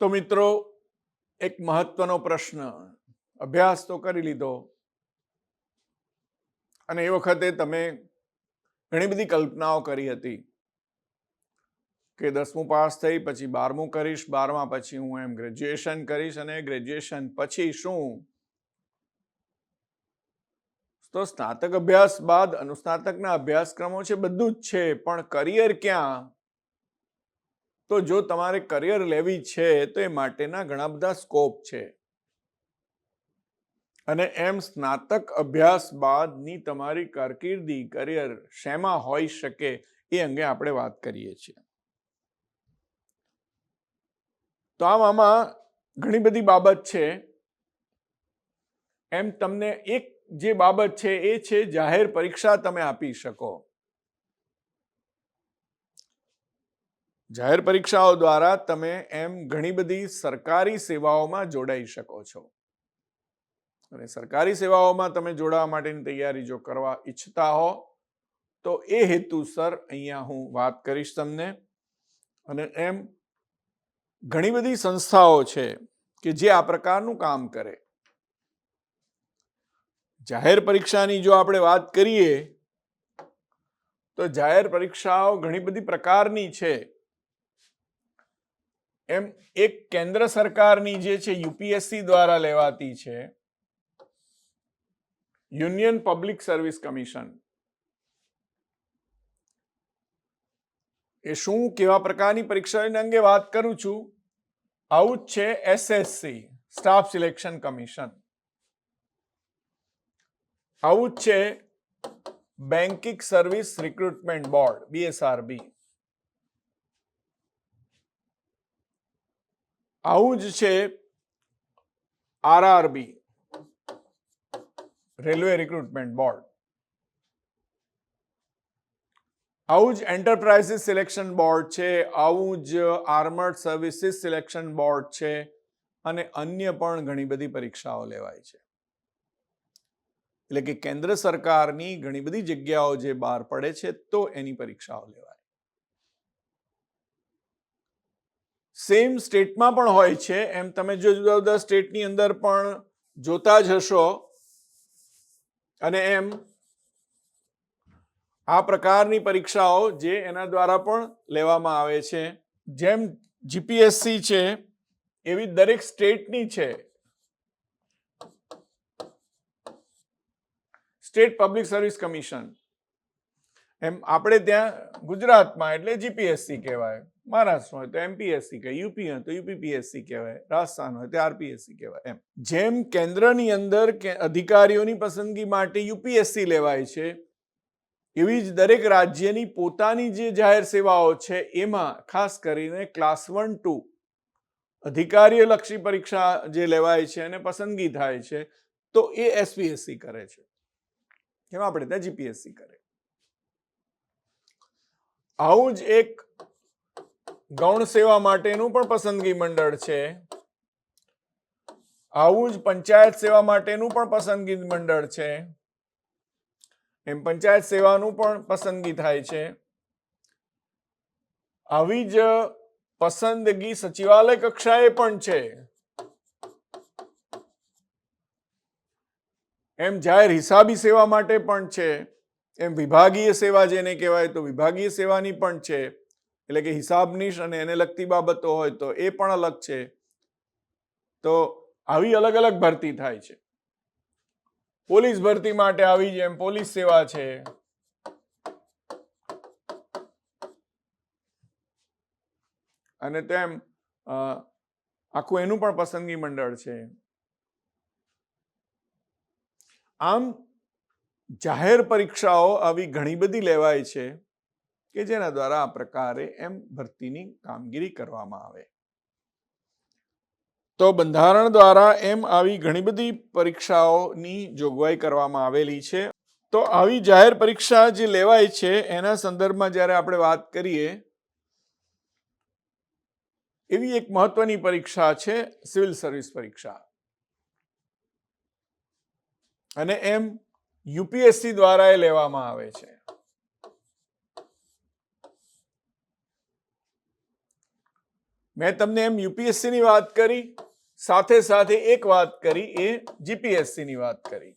તો મિત્રો, એક મહત્વનો પ્રશ્ન. અભ્યાસ તો કરી લીધો. અને એ વખતે તમે ઘણી બધી કલ્પનાઓ કરી હતી કે દસમું પાસ થઈ પછી બારમું કરીશ, બારમા પછી હું એમ ગ્રેજ્યુએશન કરીશ અને ગ્રેજ્યુએશન પછી શું? તો સ્નાતક અભ્યાસ બાદ અનુસ્નાતકના અભ્યાસક્રમો છે, બધું જ છે, પણ કરિયર ક્યાં? તો જો તમારે કરિયર લેવી છે, તો એ માટેના ઘણા બધા સ્કોપ છે. અને એમ સ્નાતક અભ્યાસ બાદની તમારી કારકિર્દી કરિયર શેમાં હોઈ શકે એ અંગે આપણે વાત કરીએ છીએ. તો આમ આમાં ઘણી બધી બાબત છે. એમ તમને એક જે બાબત છે એ છે, જાહેર પરીક્ષા તમે આપી શકો. જાહેર પરીક્ષાઓ દ્વારા તમે એમ ઘણી બધી સરકારી સેવાઓમાં જોડાઈ શકો છો. અને સરકારી સેવાઓમાં તમે જોડાવા માટેની તૈયારી જો કરવા ઈચ્છતા હો, તો એ હેતુસર અહીંયા હું વાત કરીશ તમને. અને એમ ઘણી બધી સંસ્થાઓ છે કે જે આ પ્રકારનું કામ કરે. જાહેર પરીક્ષાની જો આપણે વાત કરીએ, તો જાહેર પરીક્ષાઓ ઘણી બધી પ્રકારની છે. એમ એક કેન્દ્ર સરકારની જે છે, યુપીએસસી દ્વારા લેવાતી છે, યુનિયન પબ્લિક સર્વિસ કમિશન. એ શું, કેવા પ્રકારની પરીક્ષાઓના અંગે વાત કરું છું? આવું જ છે, એસએસસી, સ્ટાફ સિલેક્શન કમિશન. આવું જ છે, banking service recruitment board, BSRB. આવું જ છે આરઆરબી, રેલવે રિક્રુટમેન્ટ બોર્ડ. આવું જ એન્ટરપ્રાઇઝિસ સિલેક્શન બોર્ડ છે, આવું જ આર્મર્ડ સર્વિસીસ સિલેક્શન બોર્ડ છે, અને અન્ય પણ ઘણી બધી પરીક્ષાઓ લેવાય છે. એટલે કે કેન્દ્ર સરકારની ઘણી બધી જગ્યાઓ જે બહાર પડે છે, તો એની પરીક્ષાઓ લેવાય. સેમ સ્ટેટમાં પણ હોય છે. એમ તમે જો જુદા જુદા સ્ટેટની અંદર પણ જોતા જ હશો. અને એમ આ પ્રકારની પરીક્ષાઓ જે એના દ્વારા પણ લેવામાં આવે છે. જેમ જીપીએસસી છે, એવી દરેક સ્ટેટની છે. સ્ટેટ પબ્લિક સર્વિસ કમિશન એમ આપણે ત્યાં ગુજરાતમાં એટલે જીપીએસસી કહેવાય, મહારાષ્ટ્ર હોય તો એમપીએસસી કહેવાય યુપી હોય તો યુપીપીએસસી કહેવાય, રાજસ્થાન હોય તો આરપીએસસી કહેવાય, એમ. જેમ કેન્દ્રની અંદર કે અધિકારીઓની પસંદગી માટે યુપીએસસી લેવાય છે, એવી જ દરેક રાજ્યની પોતાની જે જાહેર સેવાઓ છે, એમાં ખાસ કરીને ક્લાસ વન ટુ અધિકારીય લક્ષી પરીક્ષા જે લેવાય છે અને પસંદગી થાય છે, તો એ એસપીએસસી કરે છે. એમ આપણે ત્યાં જીપીએસસી કરે. આવું જ એક ગૌણ સેવા માટેનું પણ પસંદગી મંડળ છે. આવું જ પંચાયત સેવા માટેનું પણ પસંદગી મંડળ છે. એમ પંચાયત સેવાનું પણ પસંદગી થાય છે. આવી જ પસંદગી સચિવાલય કક્ષાએ પણ છે. એમ જાહેર હિસાબી સેવા માટે પણ છે. એમ વિભાગીય સેવા જેને કહેવાય તો વિભાગીય સેવાની પણ છે. એટલે કે હિસાબનીશ અને એને લગતી બાબતો હોય તો એ પણ અલગ છે. તો આવી અલગ અલગ ભરતી થાય છે. પોલીસ ભરતી માટે આવી જેમ પોલીસ સેવા છે. અને તેમ આખું એનું પણ પસંદગી મંડળ છે. આમ જાહેર પરીક્ષાઓ આવી ઘણી બધી લેવાય છે કે જેના દ્વારા આ પ્રકારે એમ ભરતીની કામગીરી કરવામાં આવે. તો બંધારણ દ્વારા એમ આવી ઘણી બધી પરીક્ષાઓની જોગવાઈ કરવામાં આવેલી છે. તો આવી જાહેર પરીક્ષા જે લેવાય છે, એના સંદર્ભમાં જ્યારે આપણે વાત કરીએ, એવી એક મહત્વની પરીક્ષા છે, સિવિલ સર્વિસ પરીક્ષા. અને એમ યુપીએસસી દ્વારા એ લેવામાં આવે છે. મેં તમને એમ યુપીએસસી ની વાત કરી, સાથે સાથે એક વાત કરી, એ જીપીએસસી ની વાત કરી.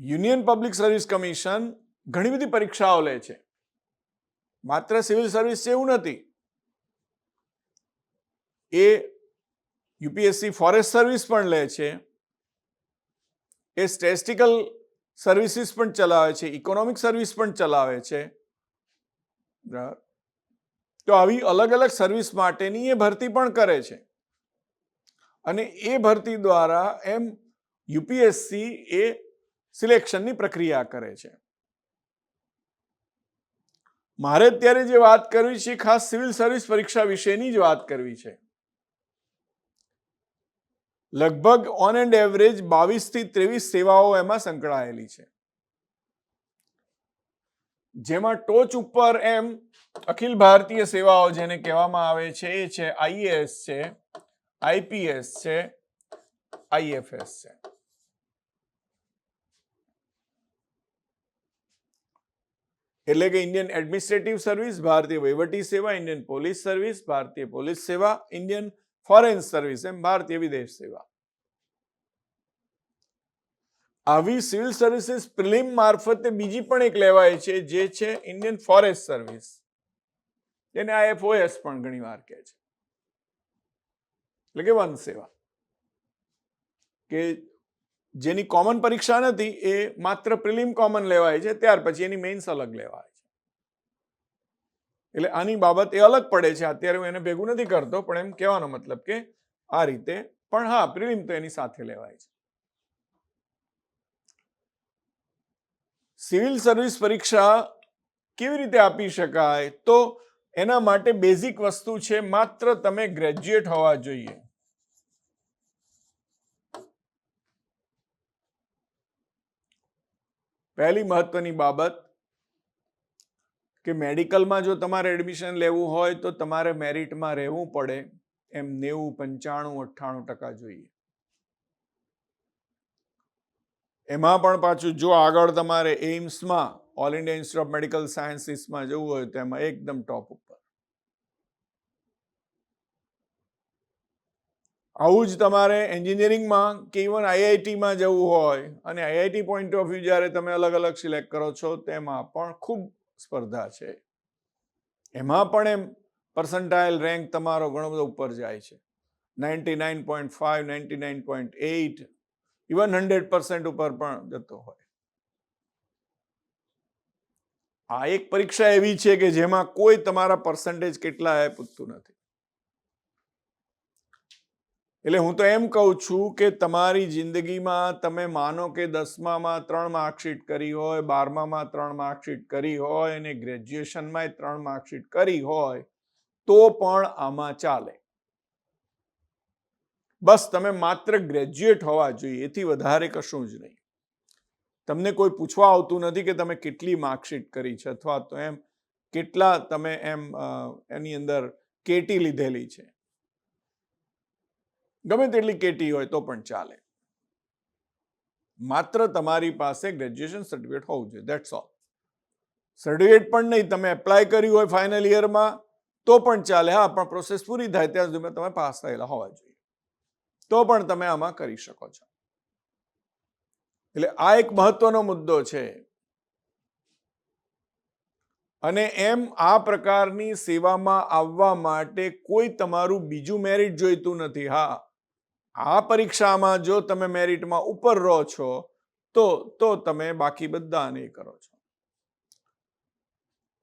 યુનિયન પબ્લિક સર્વિસ કમિશન ઘણી બધી પરીક્ષાઓ લે છે. માત્ર સિવિલ સર્વિસ એવું નથી. એ યુપીએસસી ફોરેસ્ટ સર્વિસ પણ લે છે. એ સ્ટેટિસ્ટિકલ સર્વિસીસ પણ ચલાવે છે, ઇકોનોમિક સર્વિસ પણ ચલાવે છે. તો આવી અલગ અલગ સર્વિસ માટેની એ ભરતી પણ કરે છે. અને એ ભરતી દ્વારા એમ યુપીએસસી એ સિલેક્શનની પ્રક્રિયા કરે છે. મારે અત્યારે જે વાત કરવી છે ખાસ સિવિલ સર્વિસ પરીક્ષા વિશેની જ વાત કરવી છે. લગભગ ઓન એન્ડ એવરેજ બાવીસથી ત્રેવીસ સેવાઓ એમાં સંકળાયેલી છે. જેમાં ટોચ ઉપર એમ અખિલ ભારતીય સેવાઓ જેને કહેવામાં આવે છે, એ છે આઈએએસ છે આઈપીએસ છે આઈએફએસ છે. એટલે કે ઇન્ડિયન એડમિનિસ્ટ્રેટિવ સર્વિસ, ભારતીય વહીવટી સેવા, ઇન્ડિયન પોલીસ સર્વિસ, ભારતીય પોલીસ સેવા, ઇન્ડિયન ફોરેન સર્વિસ, એમ ભારતીય વિદેશ સેવા. આવી સિવિલ સર્વિસીસ પ્રિલિમ મારફતે બીજી પણ એક લેવાય છે, જે છે ઇન્ડિયન ફોરેસ્ટ સર્વિસ. જેને એફઓએસ પણ ઘણી વાર કહે છે. એટલે કે વન સેવા. કે જેની કોમન પરીક્ષા નથી, એ માત્ર પ્રિલિમ કોમન લેવાય છે, ત્યાર પછી એની મેઇન્સ અલગ લેવાય. એટલે આની બાબત એ અલગ પડે છે. અત્યારે હું એને ભેગું નથી કરતો, પણ એમ કહેવાનો મતલબ કે આ રીતે, પણ હા, પ્રિલિમ તો એની સાથે લેવાય છે. સિવિલ સર્વિસ પરીક્ષા કેવી રીતે આપી શકાય? તો એના માટે બેઝિક વસ્તુ છે, માત્ર તમે ગ્રેજ્યુએટ હોવા જોઈએ. પહેલી મહત્વની બાબત કે મેડિકલમાં જો તમારે એડમિશન લેવું હોય તો તમારે મેરિટમાં રહેવું પડે એમ નેવું, પંચાણું, અઠ્ઠાણું ટકા જોઈએ. એમાં પણ પાછું જો આગળ તમારે એઇમ્સમાં all India institute of medical સાયન્સીસમાં જવું હોય તો એમાં એકદમ ટોપ ઉપર. આવું જ તમારે એન્જિનિયરિંગમાં કે ઇવન આઈઆઈટીમાં જવું હોય અને આઈઆઈટી પોઈન્ટ ઓફ વ્યૂ જ્યારે તમે અલગ અલગ સિલેક્ટ કરો છો તેમાં પણ ખૂબ સ્પર્ધા છે. એમાં પણ એમ પર્સન્ટાઇલ રેન્ક તમારો ઘણો બધો ઉપર જાય છે. Ninety nine point five ninety nine point eight even hundred percent ઉપર પણ જતો હોય. આ એક પરીક્ષા એવી છે કે જેમાં કોઈ તમારા પર્સન્ટેજ કેટલા એ પૂછતું નથી. એટલે હું તો એમ કહું છું કે તમારી જિંદગીમાં તમે માનો કે દસમામાં ત્રણ માર્કશીટ કરી હોય, બારમામાં ત્રણ માર્કશીટ કરી હોય અને ગ્રેજ્યુએશનમાં ત્રણ માર્કશીટ કરી હોય, તો પણ આમાં ચાલે. બસ તમે માત્ર ગ્રેજ્યુએટ હોવા જોઈએ, એથી વધારે કશું જ નહીં. તમને કોઈ પૂછવા આવતું નથી કે તમે કેટલી માર્કશીટ કરી છે અથવા તો એમ કેટલા તમે એમ એની અંદર કેટી લીધેલી છે. ગમે તેટલી કેટી હોય તો પણ ચાલે. માત્ર તમારી પાસે ગ્રેજ્યુએશન સર્ટિફિકેટ હોવું જોઈએ દેટ્સ ઓલ સર્ટિફિકેટ પણ નહીં, તમે એપ્લાય કર્યું હોય ફાઇનલ યરમાં તો પણ ચાલે. હા, પણ પ્રોસેસ પૂરી થાય ત્યાં સુધી તમે પાસ થયેલા હોવા જોઈએ. તો પણ તમે આમાં કરી શકો છો. એટલે આ એક મહત્વનો મુદ્દો છે. અને એમ આ પ્રકારની સેવામાં આવવા માટે કોઈ તમારું બીજું મેરિટ જોઈતું નથી. હા આ પરીક્ષામાં જો તમે મેરિટમાં ઉપર રહો છો, તો તો તમે બાકી બધાને કરો છો.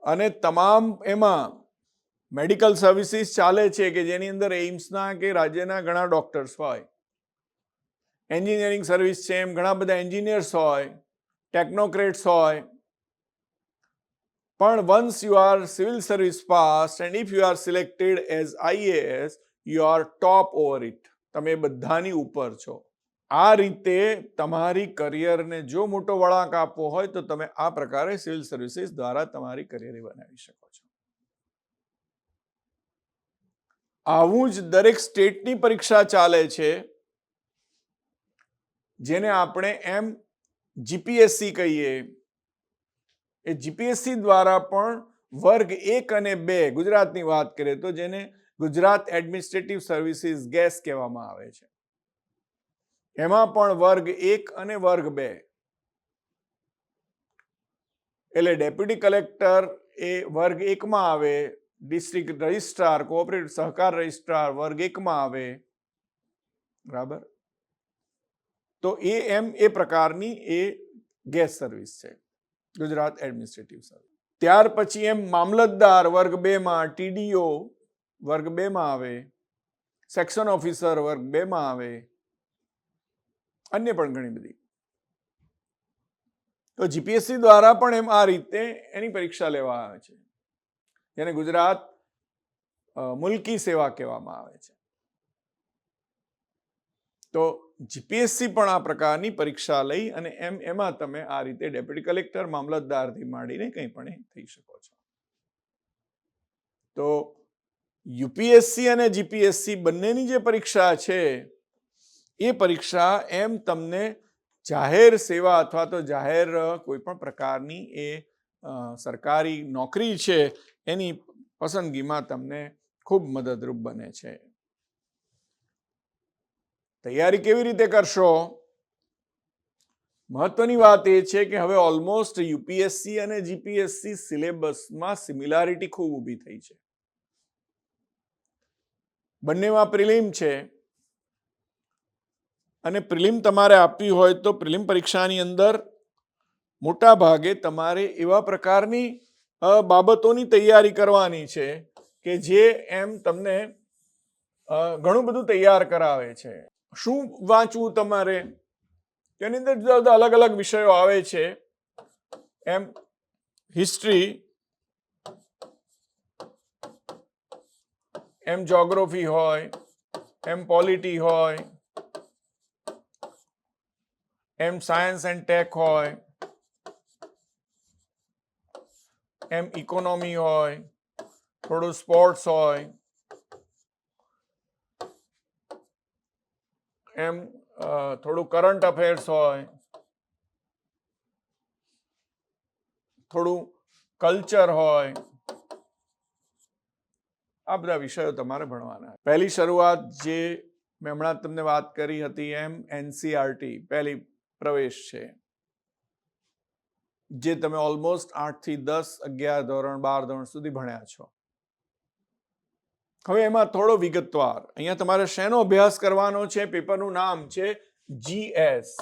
અને તમામ એમાં મેડિકલ સર્વિસીસ ચાલે છે કે જેની અંદર એઇમ્સના કે રાજ્યના ઘણા ડોક્ટર્સ હોય. એન્જિનિયરિંગ સર્વિસ છે, એમ ઘણા બધા એન્જિનિયર્સ હોય, ટેકનોક્રેટ્સ હોય. પણ once you are civil service pass and if you are selected as IAS you are top over it તમે બધાની ઉપર છો. આ રીતે તમારી કરિયરને જો મોટો વળાંક આપવો હોય તો તમે આ પ્રકારે સિવિલ સર્વિસીસ દ્વારા તમારી કરિયર બનાવી શકો છો. આવું જ દરેક સ્ટેટની પરીક્ષા ચાલે છે. જેને આપણે એમ જીપીએસસી કહીએ. એ જીપીએસસી દ્વારા પણ વર્ગ એક અને બે ગુજરાતની વાત કરીએ તો જેને ગુજરાત એડમિનિસ્ટ્રેટિવ સર્વિસીસ ગેસ કહેવામાં આવે છે. એમાં પણ વર્ગ એક અને વર્ગ બે. એટલે ડેપ્યુટી કલેક્ટર એ વર્ગ એકમાં આવે, ડિસ્ટ્રિક્ટ રજિસ્ટ્રાર, કોઓપરેટિવ સહકાર રજિસ્ટ્રાર વર્ગ એકમાં આવે. બરાબર? તો એ એમ એ પ્રકારની એ ગેસ સર્વિસ છે, ગુજરાત એડમિનિસ્ટ્રેટિવ સર્વિસ. ત્યાર પછી એમ મામલતદાર વર્ગ બેમાં ટીડીઓ વર્ગ બેમાં આવે, સેક્શન ઓફિસર વર્ગ બેમાં આવે, અન્ય પણ ઘણી બધી. તો જીપીએસસી દ્વારા પણ એમ આ રીતે એની પરીક્ષા લેવા આવે છે. જેને ગુજરાત મુલકી સેવા કહેવામાં આવે છે. તો જીપીએસસી પણ આ પ્રકારની પરીક્ષા લઈ અને એમ, એમાં તમે આ રીતે ડેપ્યુટી કલેક્ટર, મામલતદારથી માંડીને કંઈ પણ થઈ શકો છો. તો યુપીએસસી અને જીપીએસસી બંનેની જે પરીક્ષા છે, એ પરીક્ષા એમ તમને જાહેર સેવા અથવા તો જાહેર કોઈ પણ પ્રકારની એ સરકારી નોકરી છે, એની પસંદગીમાં તમને ખૂબ મદદરૂપ બને છે. તૈયારી કેવી રીતે કરશો? મહત્વની વાત એ છે કે હવે ઓલમોસ્ટ યુપીએસસી અને જીપીએસસી સિલેબસમાં સિમિલારિટી ખૂબ ઊભી થઈ છે. બંનેમાં પ્રિલિમ છે. અને પ્રિલિમ તમારે આપવી હોય તો પ્રિલિમ પરીક્ષાની અંદર મોટા ભાગે તમારે એવા પ્રકારની બાબતોની તૈયારી કરવાની છે કે જે એમ તમને ઘણું બધું તૈયાર કરાવે છે. શું વાંચવું તમારે? તેની અંદર જુદા જુદા અલગ અલગ વિષયો આવે છે. એમ હિસ્ટ્રી એમ જોગ્રોફી હોય, એમ પોલિટી હોય, એમ સાયન્સ એન્ડ ટેક હોય, એમ ઇકોનોમી હોય, થોડું સ્પોર્ટ્સ હોય, એમ થોડું કરંટ અફેર્સ હોય, થોડું કલ્ચર હોય આ બધા વિષયો તમારે ભણવાના પહેલી શરૂઆત જે મેં હમણાં તમને વાત કરી હતી એમ એનસીઆરટી પહેલી પ્રવેશ છે. જે તમે ઓલમોસ્ટ આઠથી દસ, અગિયાર ધોરણ, બાર ધોરણ સુધી ભણ્યા છો. હવે એમાં થોડો વિગતવાર. અહીંયા તમારે શેનો અભ્યાસ કરવાનો છે? પેપરનું નામ છે જીએસ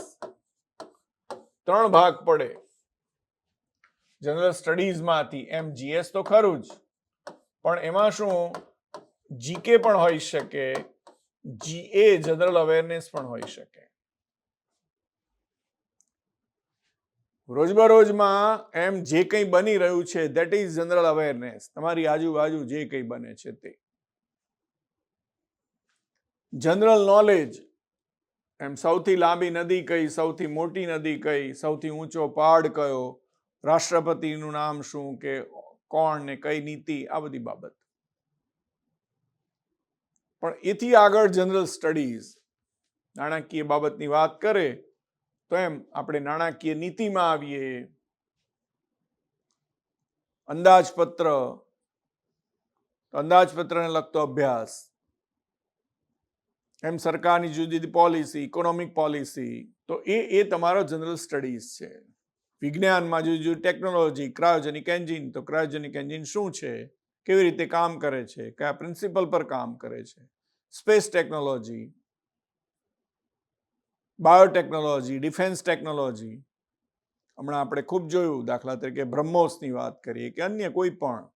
ત્રણ ભાગ પડે. જનરલ સ્ટડીઝમાંથી એમ જીએસ તો ખરું જ. પણ એમાં શું? જીકે પણ હોઈ શકે. જીએ જનરલ અવેરનેસ પણ હોઈ શકે. રોજબરોજમાં એમ જે કંઈ બની રહ્યું છે દેટ ઇઝ જનરલ અવેરનેસ તમારી આજુબાજુ જે કંઈ બને છે તે. જનરલ નોલેજ એમ સૌથી લાંબી નદી કઈ, સૌથી મોટી નદી કઈ, સૌથી ઊંચો પહાડ કયો? રાષ્ટ્રપતિનું નામ શું કે કોણ ને કઈ નીતિ, આ બધી બાબત. પણ એથી આગળ જનરલ સ્ટડીઝ નાણાકીય બાબતની વાત કરે, તો એમ આપણે નાણાકીય નીતિમાં આવીએ. અંદાજપત્ર અંદાજપત્રને લગતો અભ્યાસ. એમ સરકારની જુદી જુદી પોલિસી ઇકોનોમિક પોલિસી તો એ એ તમારો જનરલ સ્ટડીઝ છે. વિજ્ઞાનમાં જુદી ટેકનોલોજી ક્રાયોજેનિક એન્જિન તો ક્રાયોજેનિક એન્જિન શું છે? કેવી રીતે કામ કરે છે? કયા પ્રિન્સિપલ પર કામ કરે છે? Space technology biotechnology defence technology હમણાં આપણે ખૂબ જોયું, દાખલા તરીકે બ્રહ્મોસની વાત કરીએ કે અન્ય કોઈ પણ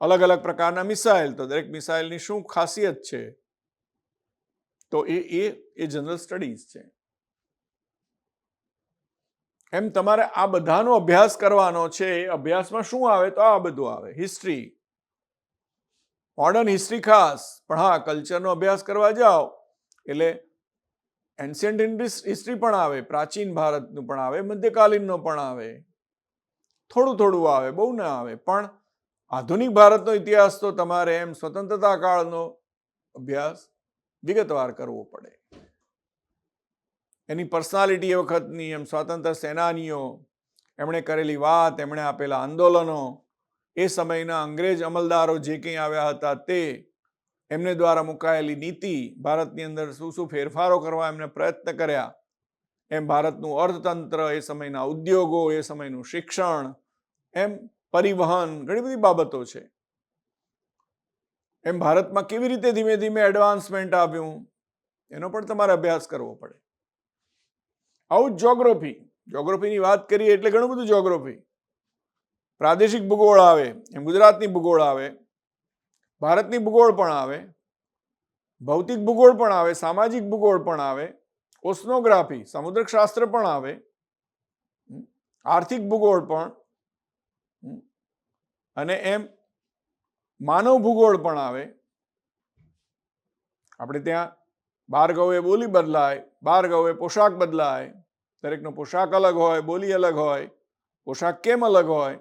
અલગ અલગ પ્રકારના મિસાઇલ તો દરેક મિસાઇલની શું ખાસિયત છે? તો એ એ જનરલ સ્ટડીઝ છે. એમ તમારે આ બધાનો અભ્યાસ કરવાનો છે અભ્યાસમાં શું આવે? તો આ બધું આવે. હિસ્ટ્રી મોડર્ન હિસ્ટ્રી ખાસ. પણ હા કલ્ચરનો અભ્યાસ કરવા જાઓ. એટલે એન્શિયન્ટ હિસ્ટ્રી પણ આવે, પ્રાચીન ભારતનું પણ આવે, મધ્યકાલીનનો પણ આવે. થોડું થોડું આવે, બહુ ના આવે. પણ આધુનિક ભારતનો ઇતિહાસ તો તમારે એમ સ્વતંત્રતા કાળનો અભ્યાસ વિગતવાર કરવો પડે. એની પર્સનાલિટી એ વખતની, એમ સ્વાતંત્ર્ય સેનાનીઓ, એમણે કરેલી વાત, એમણે આપેલા આંદોલનો, એ સમયના અંગ્રેજ અમલદારો જે કંઈ આવ્યા હતા તે, એમને દ્વારા મુકાયેલી નીતિ, ભારતની અંદર શું શું ફેરફારો કરવા એમને પ્રયત્ન કર્યા, એમ ભારતનું અર્થતંત્ર, એ સમયના ઉદ્યોગો, એ સમયનું શિક્ષણ, એમ પરિવહન, ઘણી બધી બાબતો છે. એમ ભારતમાં કેવી રીતે ધીમે ધીમે એડવાન્સમેન્ટ આવ્યું, એનો પણ તમારે અભ્યાસ કરવો પડે. આવું જોગ્રાફી જોગ્રાફીની વાત કરીએ એટલે ઘણું બધું જોગ્રાફી પ્રાદેશિક ભૂગોળ આવે, એમ ગુજરાતની ભૂગોળ આવે, ભારતની ભૂગોળ પણ આવે, ભૌતિક ભૂગોળ પણ આવે, સામાજિક ભૂગોળ પણ આવે, ઓસ્નોગ્રાફી, સમુદ્રશાસ્ત્ર પણ આવે આર્થિક ભૂગોળ પણ અને એમ માનવ ભૂગોળ પણ આવે. આપણે ત્યાં બાર ગવે બોલી બદલાય બાર ગવે પોશાક બદલાય. દરેકનો પોશાક અલગ હોય, બોલી અલગ હોય, પોશાક કેમ અલગ હોય?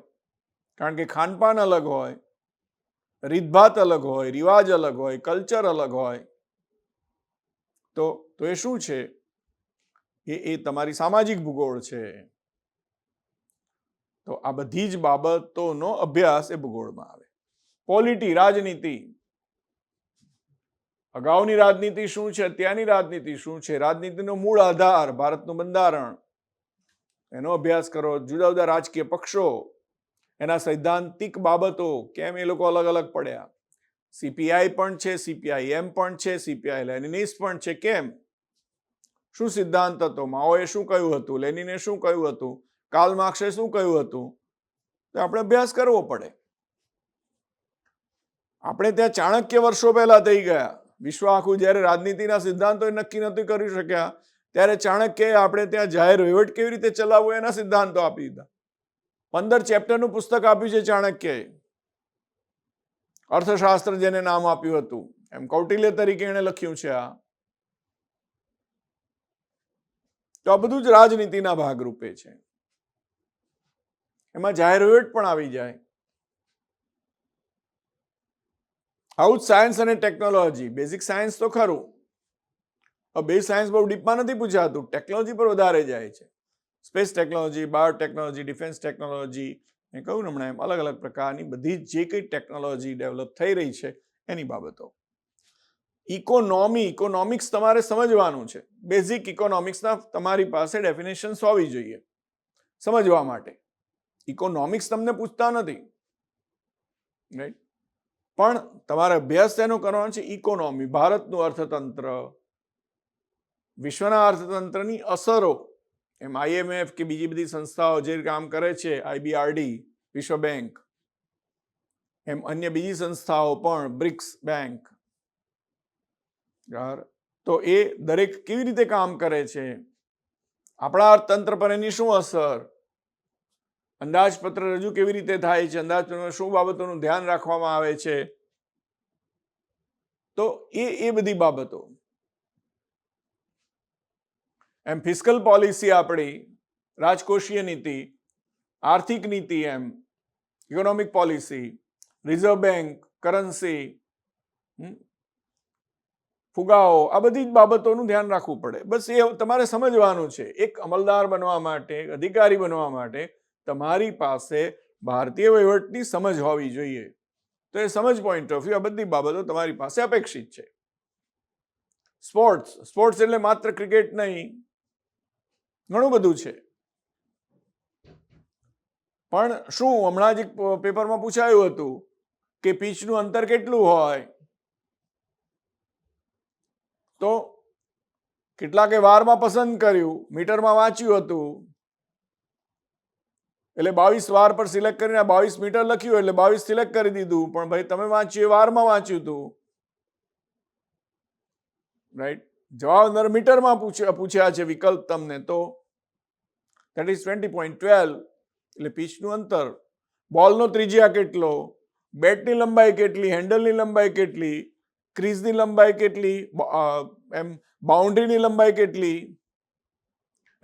કારણ કે ખાનપાન અલગ હોય, રીતભાત અલગ હોય, રિવાજ અલગ હોય, કલ્ચર અલગ હોય. તો તો એ શું છે? એ એ તમારી સામાજિક ભૂગોળ છે. તો આ બધી જ બાબતોનો અભ્યાસ એ ભૂગોળમાં આવે. પોલિટી, રાજનીતિ અગાઉની રાજનીતિ શું છે? અત્યારની રાજનીતિ શું છે? રાજનીતિનો મૂળ આધાર, ભારતનું બંધારણ. એનો અભ્યાસ કરો. જુદા જુદા રાજકીય પક્ષો, એના સૈદ્ધાંતિક બાબતો, કેમ એ લોકો અલગ અલગ પડ્યા? સીપીઆઈ પણ છે સીપીઆઈ એમ પણ છે સીપીઆઈ લેનિનિસ પણ છે, કેમ? શું સિદ્ધાંત હતો? માઓએ શું કહ્યું હતું? લેનિને શું કહ્યું હતું? કાલ માર્ક્સે શું કહ્યું હતું? તો આપણે અભ્યાસ કરવો પડે. આપણે ત્યાં ચાણક્ય વર્ષો પહેલા થઈ ગયા. વિશ્વ આખું જ્યારે રાજનીતિના સિદ્ધાંતો નક્કી નથી કરી શક્યા, ત્યારે ચાણક્યએ આપણે ત્યાં જાહેર વહીવટ કેવી રીતે ચલાવવો એના સિદ્ધાંતો આપી દીધા. પંદર ચેપ્ટરનું પુસ્તક આપ્યું છે ચાણક્યએ. અર્થશાસ્ત્ર જેને નામ આપ્યું હતું. એમ કૌટિલ્ય તરીકે એણે લખ્યું છે આ. તો આ બધું જ રાજનીતિના ભાગરૂપે છે. એમાં જાહેર પણ આવી જાય. આવું સાયન્સ અને ટેકનોલોજી બેઝિક સાયન્સ તો ખરું. બે સાયન્સ બહુ ડીપમાં નથી પૂછાતું ટેકનોલોજી પર વધારે જાય છે. Space technology biotechnology defence technology મેં કહ્યું ને હમણાં એમ અલગ અલગ પ્રકારની બધી જે કંઈ ટેકનોલોજી ડેવલપ થઈ રહી છે એની બાબતો. ઇકોનોમી ઇકોનોમિક્સ તમારે સમજવાનું છે. બેઝિક ઇકોનોમિક્સના તમારી પાસે ડેફિનેશન્સ હોવી જોઈએ. સમજવા માટે. ઇકોનોમિક્સ તમને પૂછતા નથી. રાઈટ પણ તમારે અભ્યાસ તેનો કરવાનો છે? ઇકોનોમી ભારતનું અર્થતંત્ર. વિશ્વના અર્થતંત્રની અસરો. એમ આઈએમએફ કે બીજી બધી સંસ્થાઓ જે કામ કરે છે આઈબીઆરડી વિશ્વ બેંક. એમ અન્ય બીજી સંસ્થાઓ પણ, બ્રિક્સ બેંક. તો એ દરેક કેવી રીતે કામ કરે છે? આપણા અર્થતંત્ર પર એની શું અસર? અંદાજપત્ર રજૂ કેવી રીતે થાય છે? અંદાજપત્રમાં શું બાબતોનું ધ્યાન રાખવામાં આવે છે? તો એ એ બધી બાબતો. એમ ફિસ્કલ પોલિસી આપણી, રાજકોષીય નીતિ, આર્થિક નીતિ એમ, economic policy, reserve bank, currency ફુગાઓ, આ બધી જ બાબતોનું ધ્યાન રાખવું પડે. બસ એ તમારે સમજવાનું છે. એક અમલદાર બનવા માટે અધિકારી બનવા માટે તમારી પાસે ભારતીય વહીવટની સમજ હોવી જોઈએ. તો એ સમજ પોઈન્ટ ઓફ વ્યૂ આ બધી બાબતો તમારી પાસે અપેક્ષિત છે. સ્પોર્ટ્સ સ્પોર્ટ્સ એટલે માત્ર ક્રિકેટ નહીં. ઘણું બધું છે. પણ શું હમણાં જ પેપરમાં પૂછાયું હતું કે પીચનું અંતર કેટલું હોય? તો કેટલાકે વારમાં પસંદ કર્યું, મીટરમાં વાંચ્યું હતું. એટલે બાવીસ વાર પર સિલેક્ટ કરીને બાવીસ મીટર લખ્યું એટલે બાવીસ સિલેક્ટ કરી દીધું. પણ ભાઈ, તમે વાંચ્યું એ વારમાં વાંચ્યું હતું રાઈટ જવાબ અંદર મીટરમાં પૂછ્યા પૂછ્યા છે વિકલ્પ તમને તો. That is twenty point twelve એટલે પીચનું અંતર. બોલનો ત્રિજ્યા કેટલો? બેટની લંબાઈ કેટલી? હેન્ડલની લંબાઈ કેટલી? ક્રીઝની લંબાઈ કેટલી? એમ બાઉન્ડ્રીની લંબાઈ કેટલી?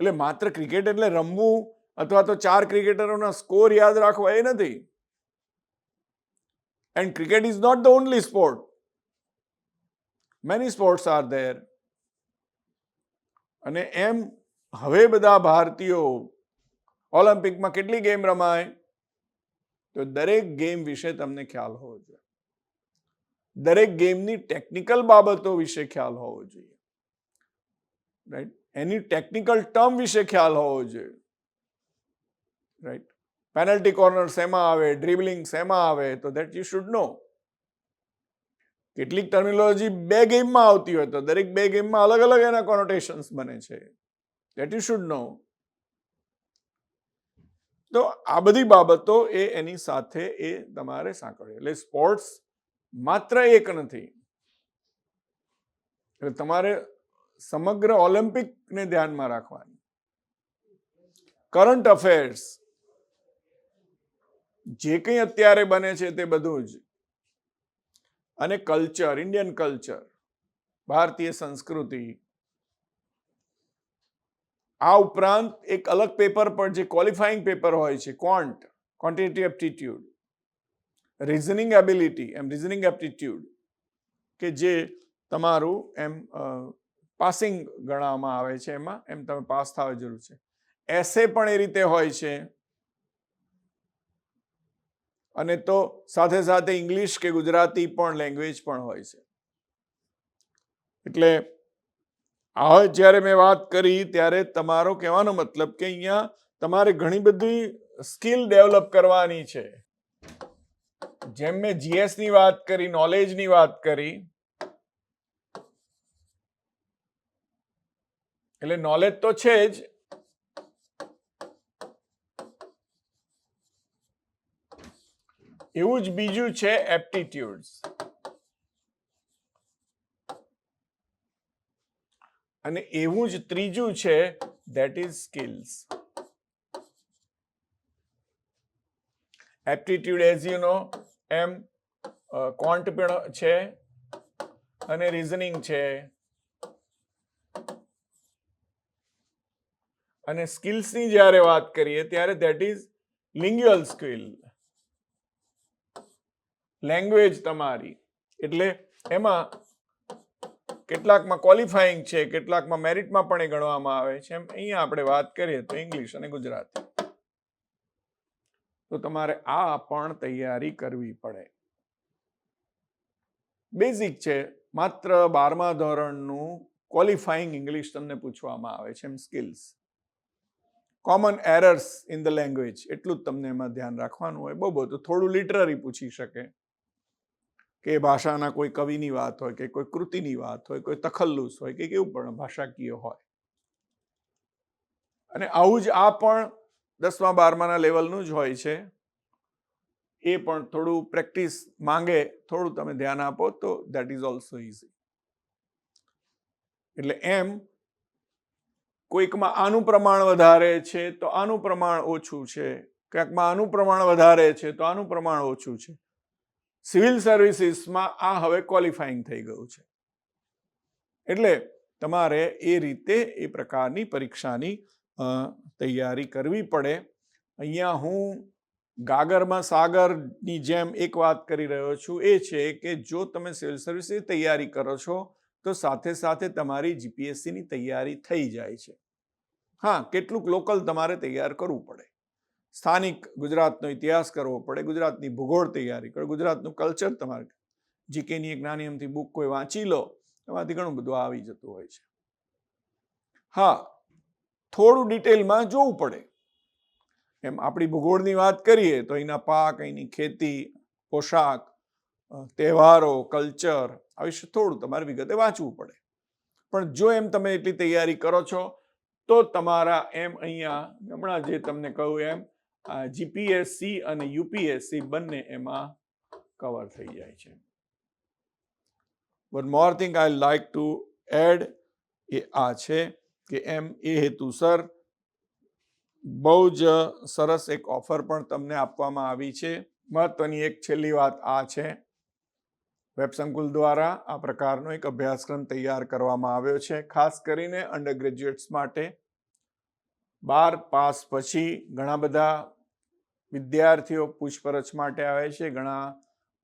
એટલે માત્ર ક્રિકેટ એટલે રમવું અથવા તો ચાર ક્રિકેટરોના સ્કોર યાદ રાખવા એ નથી. And cricket is not the only sport many sports are there અને એમ હવે બધા ભારતીયો ઓલિમ્પિકમાં કેટલી ગેમ રમાય? તો દરેક ગેમ વિશે તમને ખ્યાલ હોવો જોઈએ. દરેક ગેમની ટેકનિકલ બાબતો વિશે ખ્યાલ હોવો જોઈએ. રાઈટ એની ટેકનિકલ ટર્મ વિશે ખ્યાલ હોવો જોઈએ. રાઈટ પેનલ્ટી કોર્નર શેમાં આવે? ડ્રિબલિંગ શેમાં આવે? તો દેટ યુ શુડ નો કેટલીક ટર્મિનોલોજી બે ગેમમાં આવતી હોય તો દરેક બે ગેમમાં અલગ અલગ એના કોનોટેશન્સ બને છે. દેટ યુ શુડ નો તો આ બધી બાબતો એ એની સાથે એ તમારે સાંકળે એટલે સ્પોર્ટ્સ માત્ર એક નથી. એટલે તમારે સમગ્ર ઓલિમ્પિકને ધ્યાનમાં રાખવાની. કરંટ અફેર્સ જે કંઈ અત્યારે બને છે તે બધું જ. અને કલ્ચર, ઇન્ડિયન કલ્ચર, ભારતીય સંસ્કૃતિ. આ ઉપરાંત એક અલગ પેપર પર જે ક્વોલિફાઈંગ પેપર હોય છે quant quantity aptitude reasoning ability એમ રિઝનિંગ એપ્ટિટ્યુડ કે જે તમારું એમ પાસિંગ ગણવામાં આવે છે એમાં, એમ તમે પાસ થવા જરૂર છે. એસે પણ એ રીતે હોય છે અને તો સાથે સાથે ઇંગ્લિશ કે ગુજરાતી પણ લેંગ્વેજ પણ હોય છે. એટલે આ જ્યારે મેં વાત કરી ત્યારે તમારો કહેવાનો મતલબ કે અહીંયા તમારે ઘણી બધી સ્કિલ ડેવલપ કરવાની છે. જેમ મેં જીએસની વાત કરી નોલેજની વાત કરી, એટલે નોલેજ તો છે જ એવું જ બીજું છે એપ્ટિટ્યુડ્સ અને એવું જ ત્રીજું છે that is skills aptitude as you know એમ કોન્ટ પણ છે અને રીઝનિંગ છે. અને સ્કિલ્સની જ્યારે વાત કરીએ, ત્યારે that is lingual skill language તમારી. એટલે એમાં કેટલાકમાં ક્વોલિફાઈંગ છે, કેટલાકમાં મેરિટમાં પણ એ ગણવામાં આવે છે. એમ અહીંયા આપણે વાત કરીએ તો ઇંગ્લિશ અને ગુજરાતી. તો તમારે આ પણ તૈયારી કરવી પડે. બેઝિક છે, માત્ર બારમા ધોરણનું ક્વોલિફાઈંગ ઇંગ્લિશ તમને પૂછવામાં આવે છે, એમ skills common errors in the language એટલું જ તમને એમાં ધ્યાન રાખવાનું હોય બહુ તો થોડું લિટરરી પૂછી શકે. કે ભાષાના કોઈ કવિની વાત હોય, કે કોઈ કૃતિની વાત હોય, કોઈ તખલ્લુસ હોય, કે કેવું પણ ભાષાકીય હોય. અને આવું જ આ પણ દસમા, બારમાના લેવલનું જ હોય છે. એ પણ થોડું પ્રેક્ટિસ માંગે, થોડું તમે ધ્યાન આપો તો દેટ ઇઝ ઓલ્સો ઇઝી એટલે એમ, કોઈકમાં આનું પ્રમાણ વધારે છે તો આનું પ્રમાણ ઓછું છે. ક્યાંકમાં આનું પ્રમાણ વધારે છે તો આનું પ્રમાણ ઓછું છે. સિવિલ સર્વિસીસમાં આ હવે ક્વોલિફાઈંગ થઈ ગયું છે. એટલે તમારે એ રીતે એ પ્રકારની પરીક્ષાની તૈયારી કરવી પડે. અહીંયા હું ગાગરમાં સાગરની જેમ એક વાત કરી રહ્યો છું, એ છે કે જો તમે સિવિલ સર્વિસની તૈયારી કરો છો, તો સાથે સાથે તમારી જીપીએસસીની તૈયારી થઈ જાય છે. હા, કેટલુંક લોકલ તમારે તૈયાર કરવું પડે. સ્થાનિક ગુજરાતનો ઇતિહાસ કરવો પડે, ગુજરાતની ભૂગોળ તૈયારી કરો, ગુજરાતનું કલ્ચર તમારે જીકેની એક નાની એમથી બુક કોઈ વાંચી લો, એમાંથી ઘણું બધું આવી જતું હોય છે. હા, થોડું ડિટેલમાં જોવું પડે. એમ આપણી ભૂગોળની વાત કરીએ તો અહીંના પાક અહીંની ખેતી, પોશાક તહેવારો કલ્ચર આ વિશે થોડું તમારે વિગતે વાંચવું પડે. પણ જો એમ તમે એટલી તૈયારી કરો છો, તો તમારા એમ અહીંયા હમણાં જે તમને કહું એમ જીપીએસસી અને યુપીએસસી બંને એમાં કવર થઈ જાય છે. One more thing I like to add એ આ છે કે એમ એ હેતુસર બહુ જ સરસ એક ઓફર પણ તમને આપવામાં આવી છે. મહત્વની એક છેલ્લી વાત આ છે. વેબ સંકુલ દ્વારા આ પ્રકારનો એક અભ્યાસક્રમ તૈયાર કરવામાં આવ્યો છે. ખાસ કરીને અંડર ગ્રેજ્યુએટ્સ માટે. બાર પાસ પછી ઘણા બધા વિદ્યાર્થીઓ પૂછપરછ માટે આવે છે, ઘણા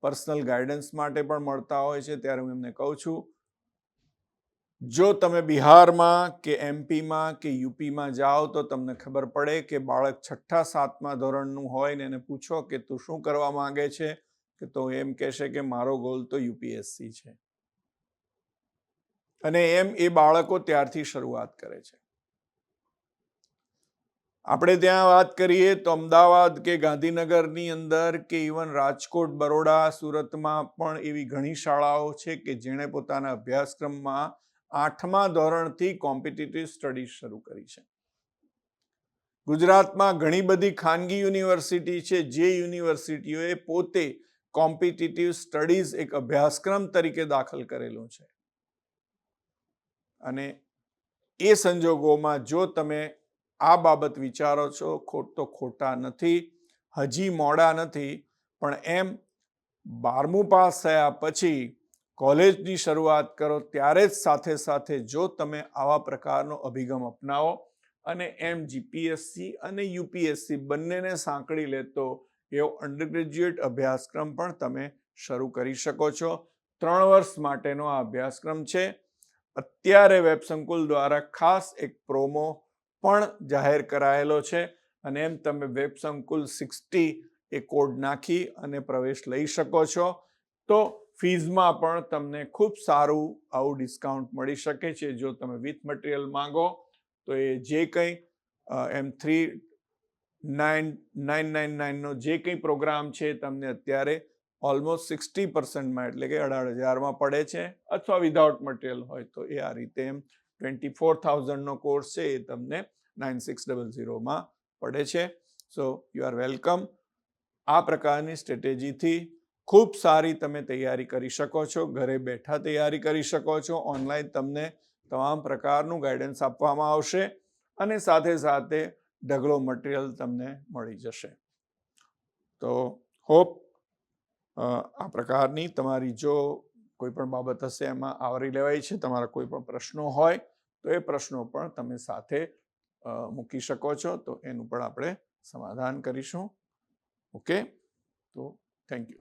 પર્સનલ ગાઈડન્સ માટે પણ મળતા હોય છે, ત્યારે હું એમને કહું છું. જો તમે બિહારમાં કે એમપીમાં કે યુપીમાં જાઓ તો તમને ખબર પડે કે બાળક છઠ્ઠા સાતમા ધોરણનું હોય ને એને પૂછો કે તું શું કરવા માંગે છે, કે તો એમ કહેશે કે મારો ગોલ તો યુપીએસસી છે. અને એમ એ બાળકો ત્યારથી શરૂઆત કરે છે. આપણે ત્યાં વાત કરીએ તો અમદાવાદ કે ગાંધીનગરની અંદર કે ઇવન રાજકોટ, બરોડા, સુરતમાં પણ એવી ઘણી શાળાઓ છે કે જેણે પોતાના અભ્યાસક્રમમાં આઠમા ધોરણથી કોમ્પિટિટિવ સ્ટડીઝ શરૂ કરી છે. ગુજરાતમાં ઘણી બધી ખાનગી યુનિવર્સિટી છે જે યુનિવર્સિટીઓએ પોતે કોમ્પિટિટિવ સ્ટડીઝ એક અભ્યાસક્રમ તરીકે દાખલ કરેલું છે. અને એ સંજોગોમાં જો તમે આ બાબત વિચારો છો, ખોટ તો ખોટા નથી, હજી મોડા નથી, પણ એમ બારમું પાસ થયા પછી કોલેજની શરૂઆત કરો, ત્યારે જ સાથે સાથે જો તમે આવા પ્રકારનો અભિગમ અપનાવો અને એમ જીપીએસસી અને યુપીએસસી બંનેને સાંકળી લેતો એવો અંડરગ્રેજ્યુએટ અભ્યાસક્રમ પણ તમે શરૂ કરી શકો છો. ત્રણ વર્ષ માટેનો આ અભ્યાસક્રમ છે. અત્યારે વેબ સંકુલ દ્વારા ખાસ એક પ્રોમો પણ જાહેર કરાયેલો છે અને એમ તમે વેબ સંકુલ સિક્સટી એ કોડ નાખી અને પ્રવેશ લઈ શકો છો. તો ફીઝમાં પણ તમને ખૂબ સારું આવું ડિસ્કાઉન્ટ મળી શકે છે જો તમે વિથ મટીરિયલ માંગો. તો એ જે કંઈ એમ થ્રી નાઇન નાઇન નાઇન નાઇનનો જે કંઈ પ્રોગ્રામ છે તમને અત્યારે ઓલમોસ્ટ સિક્સટી પર્સન્ટમાં એટલે કે અઢાર હજારમાં પડે છે અથવા વિધાઉટ મટીરિયલ હોય તો એ આ રીતે એમ ટ્વેન્ટી ફોર થાઉઝન્ડનો કોર્સ છે એ તમને નાઇન સિક્સ ડબલ ઝીરોમાં પડે છે. સો યુ આર વેલકમ આ પ્રકારની સ્ટ્રેટેજીથી ખૂબ સારી તમે તૈયારી કરી શકો છો, ઘરે બેઠા તૈયારી કરી શકો છો ઓનલાઈન તમને તમામ પ્રકારનું ગાઈડન્સ આપવામાં આવશે અને સાથે સાથે ઢગલો મટીરિયલ તમને મળી જશે. તો હોપ આ પ્રકારની તમારી જો કોઈ પણ બાબત હશે એમાં આવરી લેવાય છે, તમારા કોઈ પણ પ્રશ્નો હોય તો એ પ્રશ્નો પણ તમે સાથે મૂકી શકો છો. તો એનું પણ આપણે સમાધાન કરીશું. ઓકે? તો થેન્ક યુ.